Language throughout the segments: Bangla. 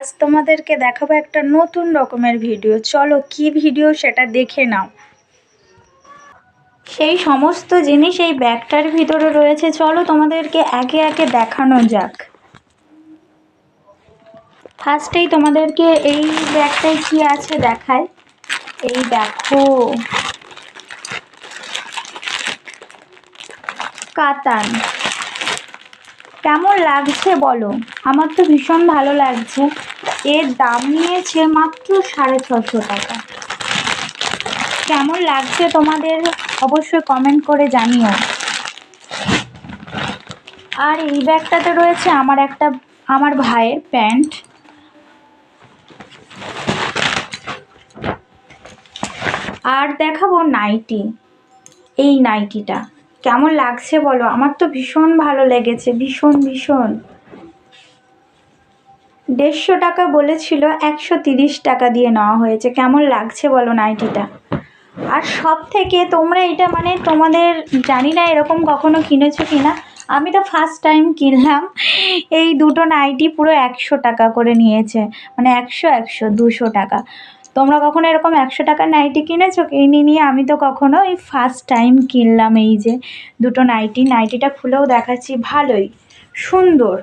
আজ তোমাদেরকে দেখাবো একটা নতুন রকমের ভিডিও। চলো, কি ভিডিও সেটা দেখে নাও। সেই সমস্ত জিনিস এই ব্যাগটার ভিতরে রয়েছে। চলো, তোমাদেরকে একে একে দেখানো যাক। ফার্স্টেই তোমাদেরকে এই ব্যাগটায় কি আছে দেখায় এই দেখো। কাতান। কেমন লাগছে বলো? আমার তো ভীষণ ভালো লাগছে। এর দাম নিয়েছে মাত্র সাড়ে ছশো টাকা। কেমন লাগছে তোমাদের অবশ্যই কমেন্ট করে জানিও। আর এই ব্যাগটাতে রয়েছে আমার একটা, আমার ভাইয়ের প্যান্ট। আর দেখাবো নাইটি, এই নাইটিটা। কেমন লাগছে বলো? আমার তো ভীষণ ভালো লেগেছে, ভীষণ ভীষণ। দেড়শো টাকা বলেছিল, একশো তিরিশ টাকা দিয়ে নেওয়া হয়েছে। কেমন লাগছে বলো নাইটিটা? আর সব থেকে তোমরা এটা মানে তোমাদের জানি না এরকম কখনো কিনেছো কি না আমি তো ফার্স্ট টাইম কিনলাম। এই দুটো নাইটি পুরো একশো টাকা করে নিয়েছে মানে একশো একশো, দুশো টাকা। তোমরা কখনো এরকম একশো টাকার নাইটি কিনেছো? কিনি নিয়ে আমি তো কখনো এই ফার্স্ট টাইম কিনলাম এই যে দুটো নাইটি। নাইটিটা খুলেও দেখাচ্ছি, ভালোই, সুন্দর।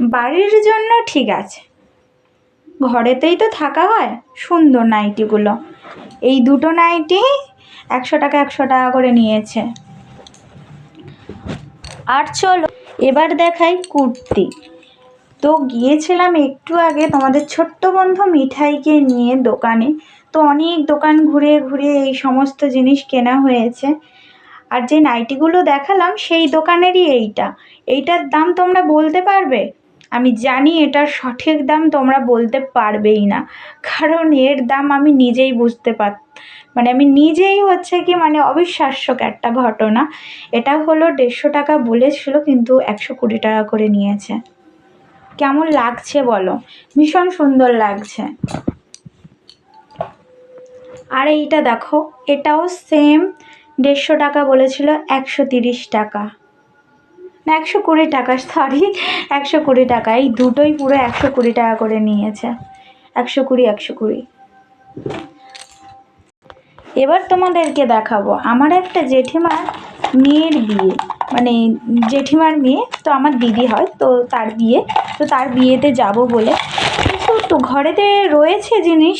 বাড়ির জন্য ঠিক আছে। ঘরেতেই তো থাকা হয়, সুন্দর নাইটিগুলো। এই দুটো নাইটি একশো টাকা একশো টাকা করে নিয়েছে। আর চলো, এবার দেখাই কুর্তি। তো গিয়েছিলাম একটু আগে তোমাদের ছোট্ট বন্ধু মিঠাইকে নিয়ে দোকানে। তো অনেক দোকান ঘুরে ঘুরে এই সমস্ত জিনিস কেনা হয়েছে। আর যে নাইটিগুলো দেখালাম, সেই দোকানেরই এইটা। এইটার দাম তোমরা বলতে পারবে? আমি জানি এটার সঠিক দাম তোমরা বলতে পারবেই না। কারণ এর দাম আমি নিজেই বুঝতে পার মানে আমি নিজেই হচ্ছে কি মানে অবিশ্বাস্যক একটা ঘটনা। এটা হলো দেড়শো টাকা বলেছিল কিন্তু একশো কুড়ি টাকা করে নিয়েছে। কেমন লাগছে বলো? ভীষণ সুন্দর লাগছে। আর এইটা দেখো, এটাও সেম দেড়শো টাকা বলেছিল, একশো তিরিশ টাকা। একশো কুড়ি টাকা সরি একশো কুড়ি টাকা। এই দুটোই পুরো একশো কুড়ি টাকা করে নিয়েছে। একশো কুড়ি একশো কুড়ি। এবার তোমাদেরকে দেখাবো। আমার একটা জেঠিমার মেয়ের বিয়ে মানে জেঠিমার মেয়ে, তো আমার দিদি হয়, তো তার বিয়ে, তো তার বিয়েতে যাব বলে। কিন্তু ঘরেতে রয়েছে জিনিস,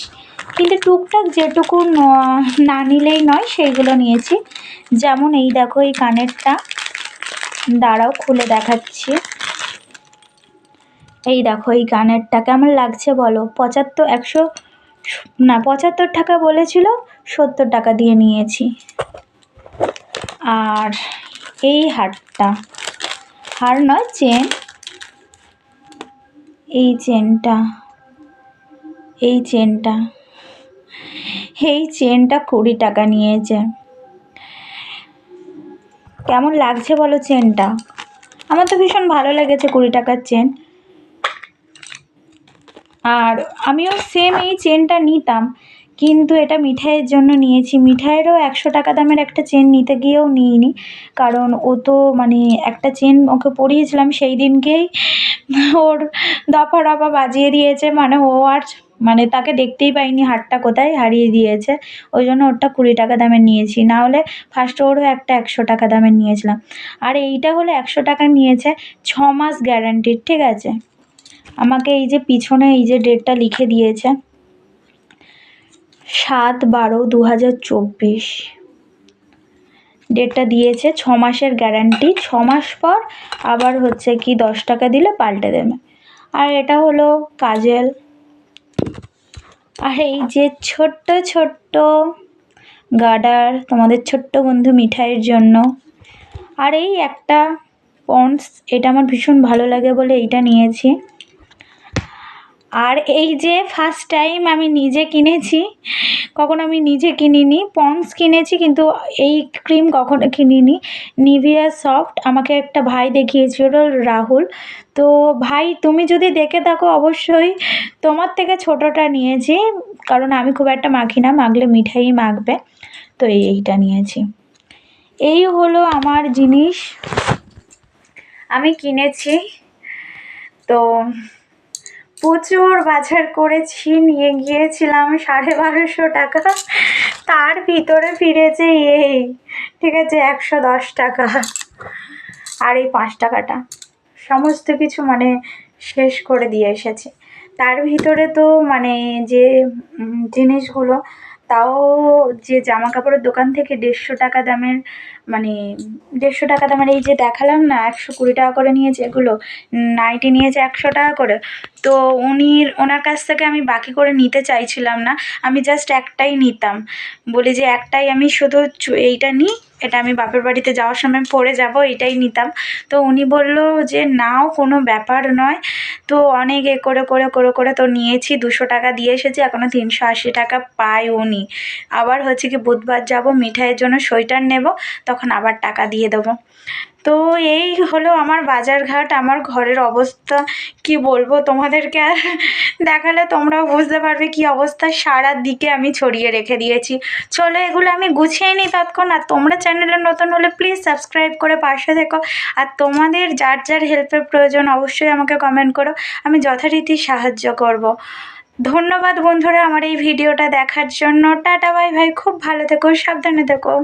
কিন্তু টুকটাক যেটুকু না নিলেই নয়, সেইগুলো নিয়েছি। যেমন এই দেখো, এই কানেরটা। দাঁড়াও, খুলে দেখাচ্ছি। এই দেখো, এই কানেরটা কেমন লাগছে বলো? পঁচাত্তর, একশো, না, পঁচাত্তর টাকা বলেছিল, সত্তর টাকা দিয়ে নিয়েছি। আর এই হারটা, হার নয়, চেন। এই চেনটা এই চেনটা এই চেনটা কুড়ি টাকা নিয়েছে। কেমন লাগছে বলো চেনটা? আমার তো ভীষণ ভালো লেগেছে কুড়ি টাকার চেন। আর আমিও সেম এই চেনটা নিতাম। কিন্তু এটা মিঠাইয়ের জন্য নিয়েছি। মিঠাইয়েরও একশো টাকা দামের একটা চেন নিতে গিয়েও নিইনি। কারণ ও তো মানে একটা চেন ওকে পরিয়েছিলাম সেই দিনকেই ওর দফা রফা বাজিয়ে দিয়েছে। মানে ও আর মানে তাকে দেখতেই পাইনি হারটা কোথায়, হারিয়ে দিয়েছে। ওই জন্য ওরটা কুড়ি টাকা দামের নিয়েছি। না হলে ফার্স্ট ওরও একটা একশো টাকা দামের নিয়েছিলাম। আর এইটা হলো একশো টাকা নিয়েছে ছ মাস গ্যারান্টির ঠিক আছে? আমাকে এই যে পিছনে এই যে ডেটটা লিখে দিয়েছে। সাত বারো দু হাজার চব্বিশ ডেটটা দিয়েছে ছ মাসের গ্যারান্টি ছ মাস পর আবার হচ্ছে কি দশ টাকা দিলে পাল্টে দেবে। আর এটা হলো কাজেল। আর এই যে ছোট্ট ছোট্ট গার্ডার তোমাদের ছোট্ট বন্ধু মিঠাইয়ের জন্য, আর এই একটা পন্ডস, এটা আমার ভীষণ ভালো লাগে বলে এইটা নিয়েছি। আর এই যে ফার্স্ট টাইম আমি নিজে কিনেছি, কখনো আমি নিজে কিনিনি পন্স কিনেছি কিন্তু এই ক্রিম কখনো কিনিনি। নিভিয়া সফট আমাকে একটা ভাই দেখিয়েছিল, রাহুল। তো ভাই, তুমি যদি দেখে থাকো অবশ্যই তোমার থেকে ছোটোটা নিয়েছি, কারণ আমি খুব একটা মাখি না, মাখলে মিঠাই মাখবে। তো এইটা নিয়েছি। এই হলো আমার জিনিস। আমি কিনেছি। তো প্রচুর বাজার করেছি, নিয়ে গিয়েছিলাম সাড়ে বারোশো টাকা। তার ভিতরে ফিরেছে এই, ঠিক আছে, একশো দশ টাকা। আর এই পাঁচ টাকাটা সমস্ত কিছু মানে শেষ করে দিয়ে এসেছে। তার ভিতরে তো মানে যে জিনিসগুলো, তাও যে জামা কাপড়ের দোকান থেকে দেড়শো টাকা দামের মানে দেড়শো টাকা দামের এই যে দেখালাম না, একশো কুড়ি টাকা করে নিয়েছে এগুলো নাইটি নিয়েছে একশো টাকা করে। তো উনি ওনার কাছ থেকে আমি বাকি করে নিতে চাইছিলাম না, আমি জাস্ট একটাই নিতাম। বলি যে একটাই আমি শুধু এইটা নিই, এটা আমি বাপের বাড়িতে যাওয়ার সময় পরে যাব এটাই নিতাম। তো উনি বলল যে নাও, কোনো ব্যাপার নয়। তো অনেক এ করে করে করে করে তো নিয়েছি, দুশো টাকা দিয়ে এসেছি এখনও তিনশো আশি টাকা পায় উনি। আবার হচ্ছে কি বুধবার যাব, মিঠাইয়ের জন্য সোয়েটার নেব, তখন আবার টাকা দিয়ে দেবো। তো এই হলো আমার বাজারঘাট, আমার ঘরের অবস্থা। কি বলব তোমাদেরকে? আর দেখালে তোমরাও বুঝতে পারবে কি অবস্থা। সারা দিকে আমি ছড়িয়ে রেখে দিয়েছি। চলো এগুলো আমি গুছিয়ে নিই তৎক্ষণ আর তোমরা চ্যানেলে নতুন হলে প্লিজ সাবস্ক্রাইব করে পাশে থেকো। আর তোমাদের যার যার হেল্পের প্রয়োজন অবশ্যই আমাকে কমেন্ট করো। আমি যথারীতি সাহায্য করব। ধন্যবাদ বন্ধুরা আমার এই ভিডিওটা দেখার জন্য। টাটা বাই ভাই খুব ভালো থেকো, সাবধানে থেকো।